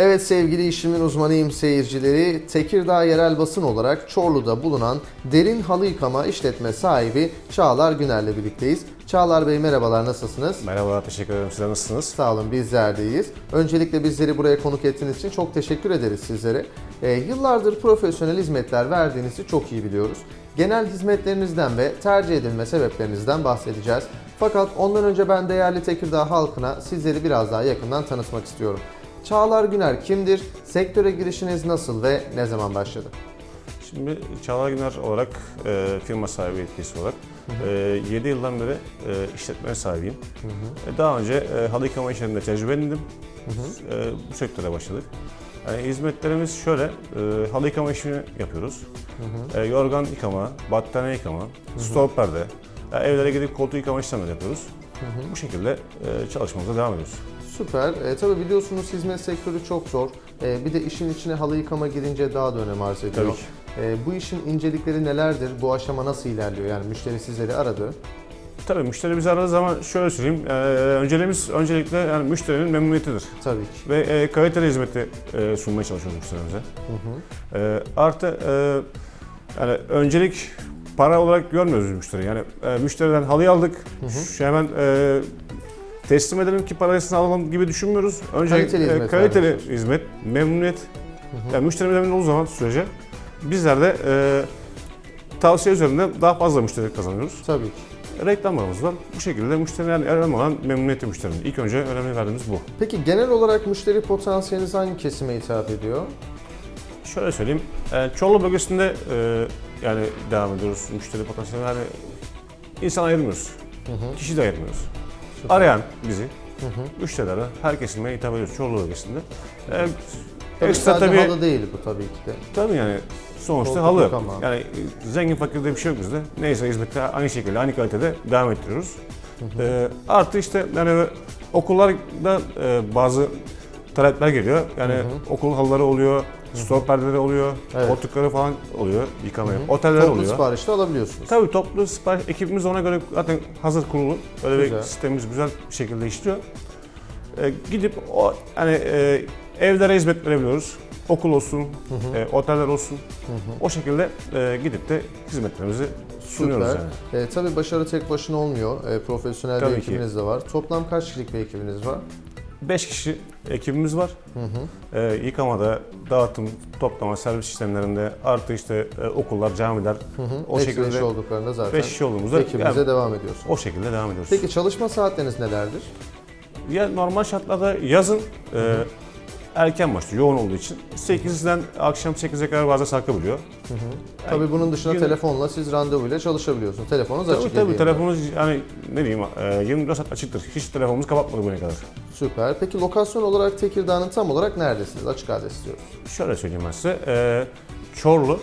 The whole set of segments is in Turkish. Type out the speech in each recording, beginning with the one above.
Evet sevgili işimin uzmanıyım seyircileri, Tekirdağ yerel basın olarak Çorlu'da bulunan Derin Halı Yıkama işletme sahibi Çağlar Güner'le birlikteyiz. Çağlar Bey merhabalar nasılsınız? Merhaba, teşekkür ederim. Sizler nasılsınız? Sağ olun bizler de iyiyiz. Öncelikle bizleri buraya konuk ettiğiniz için çok teşekkür ederiz sizlere. Ee, yıllardır profesyonel hizmetler verdiğinizi çok iyi biliyoruz. Genel hizmetlerinizden ve tercih edilme sebeplerinizden bahsedeceğiz. Fakat ondan önce ben değerli Tekirdağ halkına sizleri biraz daha yakından tanıtmak istiyorum. Çağlar Güner kimdir? Sektöre girişiniz nasıl ve ne zaman başladı? Şimdi Çağlar Güner olarak, e, firma sahibi yetkisi olarak e, 7 yıldan beri e, işletme sahibiyim. E, daha önce e, halı yıkama işlerinde tecrübeliydim. E, bu sektöre başladık. Yani hizmetlerimiz şöyle, e, halı yıkama işini yapıyoruz. E, yorgan yıkama, battaniye yıkama, stol perde, yani evlere gidip koltuğu yıkama işlemleri yapıyoruz. Bu şekilde e, çalışmamıza devam ediyoruz. Süper. E, tabii biliyorsunuz hizmet sektörü çok zor. E, bir de işin içine halı yıkama girince daha da önem arz ediyor. Tabii ki. E, bu işin incelikleri nelerdir? Bu aşama nasıl ilerliyor? Yani müşteri sizleri aradı. Tabii müşteri bizi aradığı zaman şöyle söyleyeyim, e, önceliğimiz öncelikle yani müşterinin memnuniyetidir. Tabii ki. ve e, kaliteli hizmeti e, sunmaya çalışıyoruz müşterimize. E, artı e, yani öncelik para olarak görmüyoruz müşteri. Yani e, müşteriden halıyı aldık, şu hemen e, teslim edelim ki parasını alalım gibi düşünmüyoruz. Önce Kaliteli e, hizmet kaliteli vermek hizmet, memnuniyet. Yani müşterimiz memnun olduğu zaman sürece bizler de e, tavsiye üzerinde daha fazla müşteri kazanıyoruz. Tabii ki. Reklamlarımız var. Bu şekilde müşterinin yani önemli olan memnuniyeti müşterinin. İlk önce önemli verdiğimiz bu. Peki genel olarak müşteri potansiyeliniz hangi kesime hitap ediyor? Şöyle söyleyeyim, e, Çorlu bölgesinde e, yani devam ediyoruz müşteri potansiyeli yani insan ayırmıyoruz, kişi de ayırmıyoruz. Arayan bizi, müşterilere, her kesime hitap ediyoruz Çorlu bölgesinde. E, Tabii ekstra tabii, halı değil bu tabii ki de. tabii yani sonuçta Koltuk halı. yıkama. Yani e, zengin fakir diye bir şey yok bizde. Neyse hizmette aynı şekilde, aynı kalitede devam ettiriyoruz. E, artı işte yani okullarda e, bazı talepler geliyor. Yani okul halıları oluyor, stol perdeleri oluyor, Evet. koltukları falan oluyor yıkamaya. Oteller Toplu oluyor. siparişte alabiliyorsunuz. Tabii toplu sipariş ekibimiz ona göre zaten hazır kurulu. Böyle Güzel. bir sistemimiz güzel bir şekilde işliyor. E, gidip o hani e, evlere hizmet verebiliyoruz. Okul olsun, e, oteller olsun. O şekilde e, gidip de hizmetlerimizi sunuyoruz Süper. yani. E, tabii başarı tek başına olmuyor. E, profesyonel Tabii bir ki. ekibiniz de var. Toplam kaç kişilik bir ekibiniz var? 5 kişi ekibimiz var. E, yıkamada, dağıtım, toplama, servis işlemlerinde artı işte e, okullar, camiler o Hepsi şekilde eşi olduklarında zaten 5 kişi olduğumuzda ekibinize yani devam ediyorsunuz. o şekilde devam ediyoruz. Peki çalışma saatleriniz nelerdir? Ya normal şartlarda yazın e, erken başlıyor yoğun olduğu için. 8'den akşam 8'e kadar bazen sarkabiliyor. Tabii bunun dışında gün- telefonla siz randevuyla çalışabiliyorsunuz. Telefonunuz Tabii açık tabii hediye. telefonumuz yani ne diyeyim e, 24 saat açıktır. Hiç telefonumuz kapatmadı bugüne kadar. Süper. Peki lokasyon olarak Tekirdağ'ın tam olarak neredesiniz? Açık adres istiyoruz. Şöyle söyleyeyim ben size. E, Çorlu,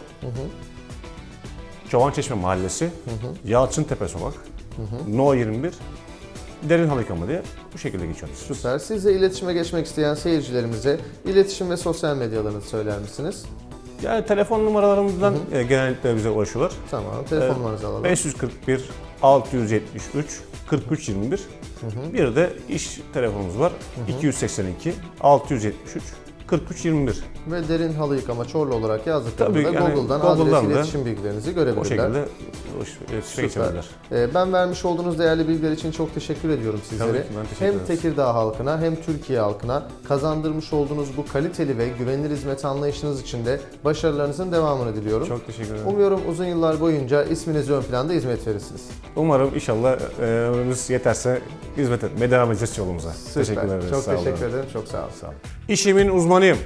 Çovançeşme Mahallesi, Yalçıntepe Sokak, No 21, Derin Halı Yıkama diye bu şekilde geçiyoruz. Süper. Sizle iletişime geçmek isteyen seyircilerimize iletişim ve sosyal medyalarınızı söyler misiniz? Yani telefon numaralarımızdan e, genellikle bize ulaşıyorlar. Tamam. Telefon Evet. numaranızı alalım. 541 673 43 21. Bir de iş telefonumuz var. 282 673 43 21. Ve derin halı yıkama Çorlu olarak yazdıklarında Tabii, yani Google'dan, Google'dan adres iletişim bilgilerinizi O görebilirler. şekilde iletişime geçebilirler. Ee, Ben vermiş olduğunuz değerli bilgiler için çok teşekkür ediyorum sizlere. Tabii ki, ben teşekkür hem ederiz. Tekirdağ halkına hem Türkiye halkına kazandırmış olduğunuz bu kaliteli ve güvenilir hizmet anlayışınız için de başarılarınızın devamını diliyorum. Çok teşekkür ederim. Umuyorum uzun yıllar boyunca isminizi ön planda hizmet verirsiniz. Umarım inşallah e, ömrümüz yeterse hizmet etmeye devam edeceğiz yolumuza. Süper. Teşekkür ederiz. Çok sağ olun. teşekkür ederim. Çok sağ olun. Sağ olun. İşimin uzmanıyım.